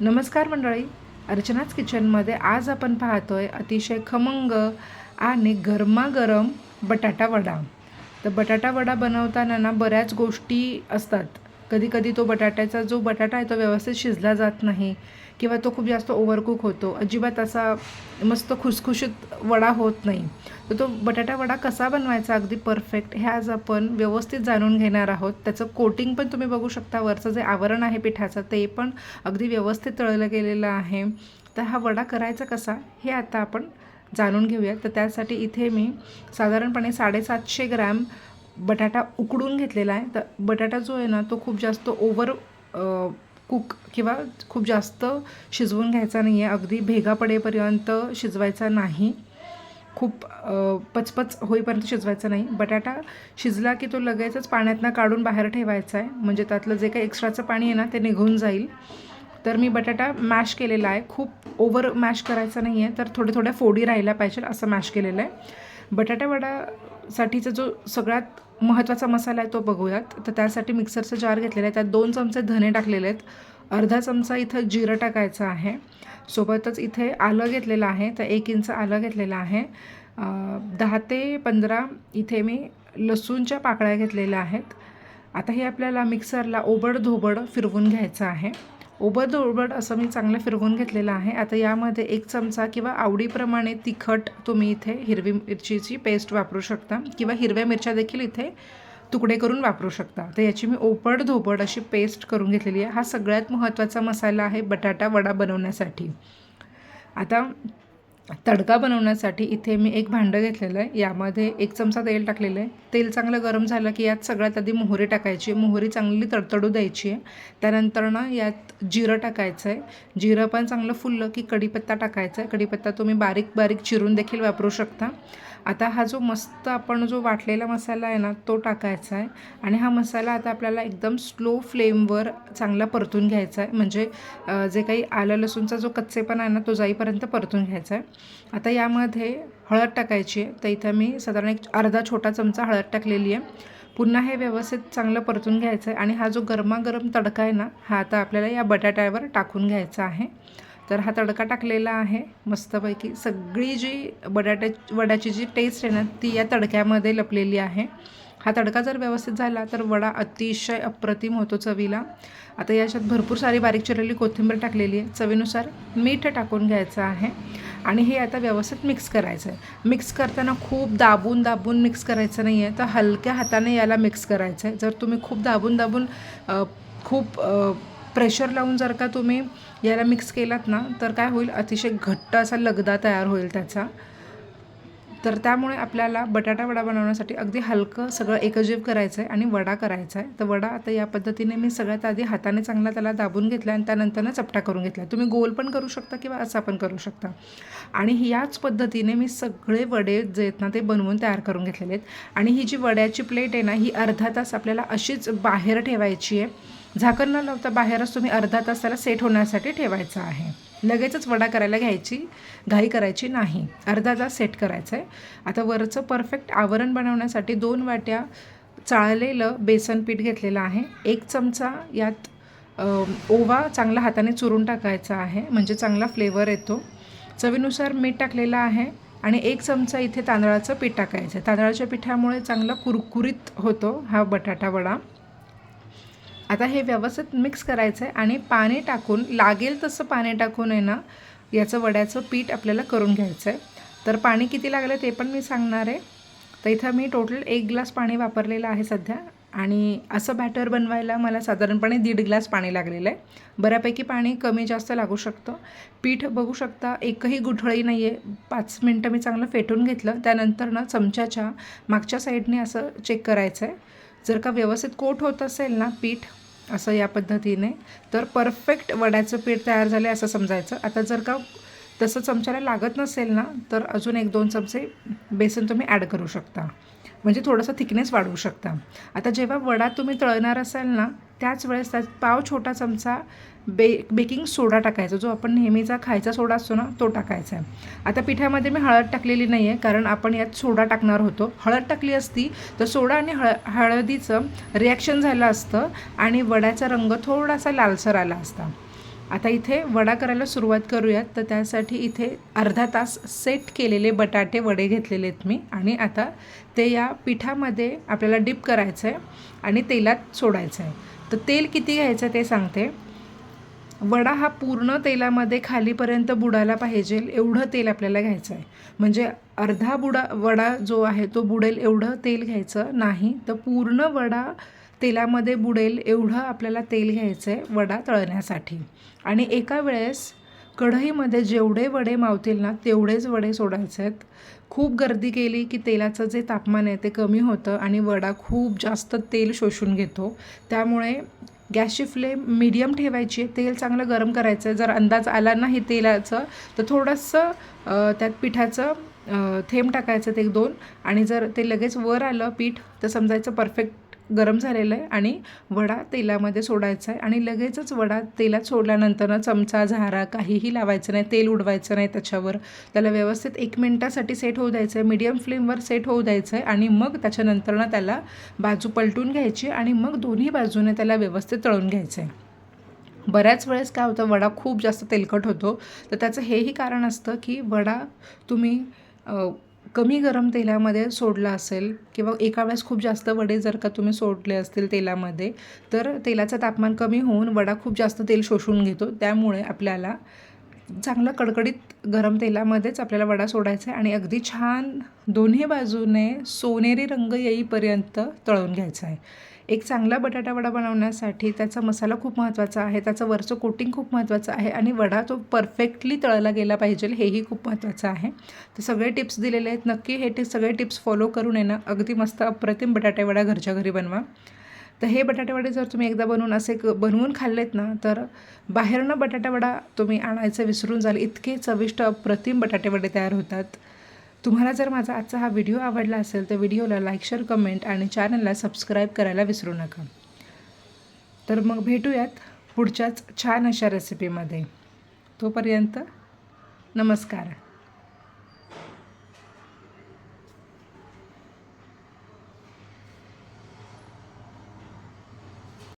नमस्कार मंडळी. अर्चनाच किचनमध्ये आज आपण पाहतोय अतिशय खमंग आणि गरमागरम बटाटा वडा. तर बटाटा वडा बनवताना ना बऱ्याच गोष्टी असतात. कधी कधी तो बटाट्याचा जो बटाटा आहे तो व्यवस्थित शिजला जात नाही किंवा तो खूप जास्त ओव्हरकुक होतो. अजिबात असा मस्त खुसखुशीत वडा होत नाही. तर तो बटाटा वडा कसा बनवायचा अगदी परफेक्ट हे आज आपण व्यवस्थित जाणून घेणार आहोत. त्याचं कोटिंग पण तुम्ही बघू शकता. वरचं जे आवरण आहे पिठाचं ते पण अगदी व्यवस्थित तळलं गेलेलं आहे. तर हा वडा करायचा कसा हे आता आपण जाणून घेऊया तर त्यासाठी इथे मी साधारणपणे साडेसातशे ग्रॅम बटाटा उकडून घेतलेला आहे. तर बटाटा जो आहे ना तो खूप जास्त ओव्हर कुक किंवा खूप जास्त शिजवून घ्यायचा नाही आहे अगदी भेगा पडेपर्यंत शिजवायचा नाही. खूप पचपच होईपर्यंत शिजवायचा नाही. बटाटा शिजला की तो लगेचच पाण्यातनं काढून बाहेर ठेवायचा आहे. म्हणजे त्यातलं जे काही एक्स्ट्राचं पाणी आहे ना ते निघून जाईल. तर मी बटाटा मॅश केलेला आहे. खूप ओव्हर मॅश करायचा नाही आहे तर थोड्या थोड्या फोडी राहिल्या पाहिजे असं मॅश केलेलं आहे. बटाटा वडासाठीचा जो सगळ्यात महत्त्वाचा मसाला आहे तो बघूयात. तर त्यासाठी मिक्सरचं जार घेतलेला आहे. त्यात दोन चमचे धने टाकलेले आहेत. अर्धा चमचा इथं जिरं टाकायचं आहे. सोबतच इथे आलं घेतलेलं आहे. तर एक इंच आलं घेतलेलं आहे. दहा ते पंधरा इथे मी लसूणच्या पाकळ्या घेतलेल्या आहेत. आता हे आपल्याला मिक्सरला ओबड धोबड फिरवून घ्यायचं आहे. ओबड धोबड असं मी चांगलं फिरवून घेतलेलं आहे. आता यामध्ये एक चमचा किंवा आवडीप्रमाणे तिखट तुम्ही इथे हिरवी मिरचीची पेस्ट वापरू शकता किंवा हिरव्या मिरच्या देखील इथे तुकडे करून वापरू शकता. तर याची मी ओपड धोपड अशी पेस्ट करून घेतलेली आहे. हा सगळ्यात महत्त्वाचा मसाला आहे बटाटा वडा बनवण्यासाठी. आता तडका बनवण्यासाठी इथे मी एक भांडं घेतलेलं आहे. यामध्ये एक चमचा तेल टाकलेलं आहे. तेल चांगलं गरम झालं की यात सगळ्यात आधी मोहरी टाकायची मोहरी चांगली तडतडू द्यायची आहे. त्यानंतर ना यात जिरं टाकायचं आहे. जिरं पण चांगलं फुललं की कढीपत्ता टाकायचा आहे. कढीपत्ता तुम्ही बारीक बारीक चिरून देखील वापरू शकता. आता हा जो मस्त आपण जो वाटलेला मसाला आहे ना तो टाकायचा आहे. आणि हा मसाला आता आपल्याला एकदम स्लो फ्लेमवर चांगला परतून घ्यायचा आहे. म्हणजे जे काही आलं लसूणचा जो कच्चेपणा आहे ना तो जाईपर्यंत परतून घ्यायचा आहे. आता यामध्ये हळद टाकायची आहे. तर इथं मी साधारण एक अर्धा छोटा चमचा हळद टाकलेली आहे. पुन्हा हे व्यवस्थित चांगलं परतून घ्यायचं आहे. आणि हा जो गरमागरम तडका आहे ना हा आता आपल्याला या बटाट्यावर टाकून घ्यायचा आहे. तर हा तडका टाकलेला आहे. मस्तपैकी सगळी जी बटाट्या वड्याची जी टेस्ट आहे ना ती या तडक्यामध्ये लपलेली आहे. हा तडका जर व्यवस्थित झाला तर वडा अतिशय अप्रतिम होतो चवीला. आता याच्यात भरपूर सारी बारीक चिरलेली कोथिंबीर टाकलेली आहे. चवीनुसार मीठ टाकून घ्यायचं आहे. आणि हे आता व्यवस्थित मिक्स करायचं आहे मिक्स करताना खूप दाबून दाबून मिक्स करायचं नाही आहे तर हलक्या हाताने याला मिक्स करायचं आहे जर तुम्ही खूप दाबून दाबून खूप प्रेशर लावून जर का तुम्ही याला मिक्स केलात ना तर काय होईल? अतिशय घट्ट असा लगदा तयार होईल त्याचा. तर त्यामुळे आपल्याला बटाटा वडा बनवण्यासाठी अगदी हलकं सगळं एकजीव करायचं आहे आणि वडा करायचा आहे तर वडा आता या पद्धतीने मी सगळ्यात आधी हाताने चांगला त्याला दाबून घेतला आणि त्यानंतरनं चपटा करून घेतला तुम्ही गोल पण करू शकता किंवा असा पण करू शकता. आणि याच पद्धतीने मी सगळे वडे जे आहेत ना ते बनवून तयार करून घेतलेले आहेत. आणि ही जी वड्याची प्लेट आहे ना ही अर्धा तास आपल्याला अशीच बाहेर ठेवायची आहे. झाकण न लावता बाहेरच तुम्ही अर्धा तास त्याला सेट होण्यासाठी ठेवायचं आहे. लगेचच वडा करायला घ्यायची घाई करायची नाही. अर्धा तास सेट करायचं आहे आता वरचं परफेक्ट आवरण बनवण्यासाठी दोन वाट्या चाळलेलं बेसन पीठ घेतलेलं आहे. एक चमचा यात ओवा चांगला हाताने चुरून टाकायचा आहे. म्हणजे चांगला फ्लेवर येतो. चवीनुसार मीठ टाकलेलं आहे आणि एक चमचा इथे तांदळाचं पीठ टाकायचं आहे तांदळाच्या पिठामुळे चांगला कुरकुरीत होतो हा बटाटा वडा. आता हे व्यवस्थित मिक्स करायचं आहे आणि पाणी टाकून लागेल तसं पाणी टाकून आहे ना याचं वड्याचं पीठ आपल्याला करून घ्यायचं आहे तर पाणी किती लागलं ते पण मी सांगणार आहे. तर इथं मी टोटल एक ग्लास पाणी वापरलेलं आहे सध्या. आणि असं बॅटर बनवायला मला साधारणपणे दीड ग्लास पाणी लागलेलं आहे. बऱ्यापैकी पाणी कमी जास्त लागू शकतं. पीठ बघू शकता एकही गुठळी नाही आहे पाच मिनटं मी चांगलं फेटून घेतलं. त्यानंतर ना चमच्याच्या मागच्या साईडने असं चेक करायचं आहे जर का व्यवस्थित कोट होत असेल ना पीठ असं या पद्धतीने तर परफेक्ट वड्याचं पीठ तयार झालं असं समजायचं. आता जर का तसं चमच्याला लागत नसेल ना तर अजून एक दोन चमचे बेसन तुम्ही ॲड करू शकता. म्हणजे थोडंसं थिकनेस वाढवू शकता. आता जेव्हा वडा तुम्ही तळणार असाल ना त्याच वेळेस त्यात पाव छोटा चमचा बे बेकिंग सोडा टाकायचा. जो आपण नेहमीचा खायचा सोडा असतो ना तो टाकायचा आहे. आता पिठामध्ये मी हळद टाकलेली नाही आहे कारण आपण यात सोडा टाकणार होतो. हळद टाकली असती तर सोडा आणि हळ हळदीचं रिॲक्शन झालं असतं आणि वड्याचा रंग थोडासा लालसर आला असता. आता इथे वडा करायला सुरुवात करूयात. तर त्यासाठी इथे अर्धा तास सेट केलेले बटाटे वडे घेतलेले आहेत मी. आणि आता ते या पिठामध्ये आपल्याला डिप करायचं आहे आणि तेलात सोडायचं आहे तर तेल किती घ्यायचं ते सांगते. वडा हा पूर्ण तेलामध्ये खालीपर्यंत बुडायला पाहिजे एवढं तेल आपल्याला घ्यायचं आहे. म्हणजे अर्धा बुडा वडा जो आहे तो बुडेल एवढं तेल घ्यायचं नाही. तर पूर्ण वडा तेलामध्ये बुडेल एवढं आपल्याला तेल घ्यायचं आहे वडा तळण्यासाठी. आणि एका वेळेस कढईमध्ये जेवढे वडे मावतील ना तेवढेच वडे सोडायचे आहेत. खूप गर्दी केली की तेलाचं जे तापमान आहे ते कमी होतं आणि वडा खूप जास्त तेल शोषून घेतो. त्यामुळे गॅसची फ्लेम मीडियम ठेवायची आहे. तेल चांगलं गरम करायचं आहे. जर अंदाज आला नाही तेलाचं तर थोडंसं त्यात पिठाचं थेंब टाकायचं ते एक दोन. आणि जर ते लगेच वर आलं पीठ तर समजायचं परफेक्ट गरम झालेलं आहे आणि वडा तेलामध्ये सोडायचा आहे आणि लगेचच वडा तेलात सोडल्यानंतर चमचा झारा काहीही लावायचं नाही तेल उडवायचं नाही त्याच्यावर. त्याला व्यवस्थित एक मिनटासाठी सेट होऊ द्यायचं आहे मीडियम फ्लेमवर सेट होऊ द्यायचं आहे आणि मग त्याच्यानंतरनं त्याला बाजू पलटून घ्यायची आणि मग दोन्ही बाजूने त्याला व्यवस्थित तळून घ्यायचं आहे. बऱ्याच वेळेस काय होतं वडा खूप जास्त तेलकट होतो. तर त्याचं हेही कारण असतं की वडा तुम्ही कमी गरम तेलामध्ये सोडला असेल किंवा एका वेळेस खूप जास्त वडे जर का तुम्ही सोडले असतील तेलामध्ये तर तेलाचं तापमान कमी होऊन वडा खूप जास्त तेल शोषून घेतो. त्यामुळे आपल्याला चांगलं कडकडीत गरम तेलामध्येच आपल्याला वडा सोडायचा आहे आणि अगदी छान दोन्ही बाजूने सोनेरी रंग येईपर्यंत तळून घ्यायचा आहे. एक चांगला बटाटा वडा बनवण्यासाठी त्याचा मसाला खूप महत्त्वाचा आहे त्याचं वरचं कोटिंग खूप महत्त्वाचं आहे आणि वडा तो परफेक्टली तळला गेला पाहिजे हेही खूप महत्त्वाचं आहे. तर सगळे टिप्स दिलेले आहेत. नक्की हे टिप्स सगळे टिप्स फॉलो करून येणं ना अगदी मस्त अप्रतिम बटाटेवडा घरच्या घरी बनवा. तर हे बटाटेवडे जर तुम्ही एकदा बनवून असे क- बनवून खाल्लेत ना तर बाहेरनं बटाटावडा तुम्ही आणायचं विसरून जाल. इतके चविष्ट अप्रतिम बटाटेवडे तयार होतात. तुम्हाला जर माझा आजचा हा व्हिडिओ आवडला असेल तर व्हिडिओला लाईक शेअर कमेंट आणि चॅनलला सबस्क्राईब करायला विसरू नका. तर मग भेटूयात पुढच्याच छान अशा रेसिपीमध्ये तोपर्यंत नमस्कार.